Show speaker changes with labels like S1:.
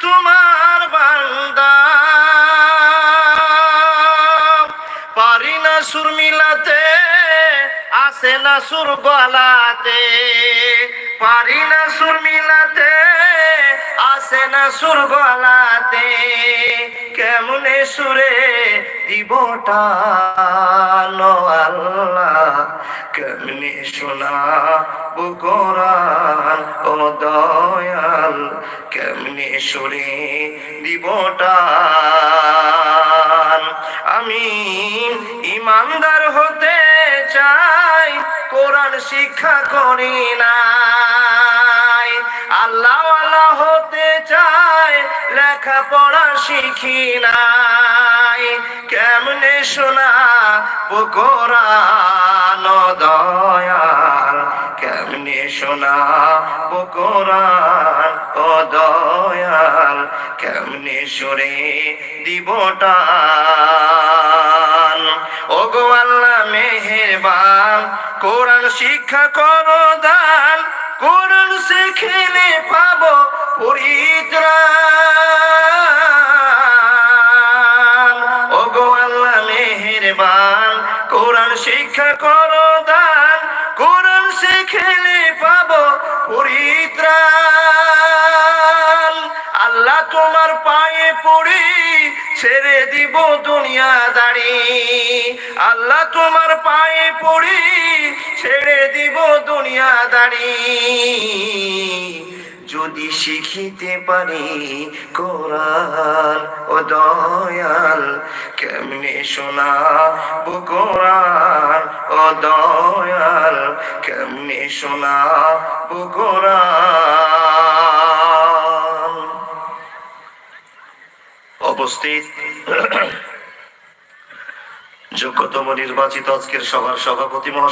S1: তোমার বান্দা। পারি না সুর মিলাতে, আসে না সুর গলাতে। পারি না সুর মিলাতে, আসে না সুর গলাতে। কেমনে সুরে দিবটা আল্লাহ? কেমনে শোনা কোরআন ও দয়াল কেমনে সুরে দিবটা আমি ইমানদার হতে চাই, কোরআন শিক্ষা করি নাই। আল্লাহ আল্লাহ হতে চাই, লেখাপড়া শিখি নাই। কেমনে শোনা কোরআন দয়াল? শোনা কোরআন ও দয়াল, কেমনে সরে আল্লাহ মেহেরবান, কোরআন শিক্ষা করো দান, কোরআন শিখিলে পাবো পরিত্রাণ। ও গো আল্লাহ মেহেরবান, কোরআন শিক্ষা করো দান, কোরআন শিখিলে পড়ি ছেড়ে দিব দুনিয়া দাড়ি আল্লাহ তোমার পায়ে পড়ি, ছেড়ে দিব দুনিয়া দাড়ি যদি শিখিতে পারি কোরআন, ও দয়াল, কেমনে শোনা কোরআন, ও দয়াল, কেমনে শোনা কোরআন? উপস্থিত। যোগ্যতম নির্বাচিত আজকের সভার সভাপতি মহাশয়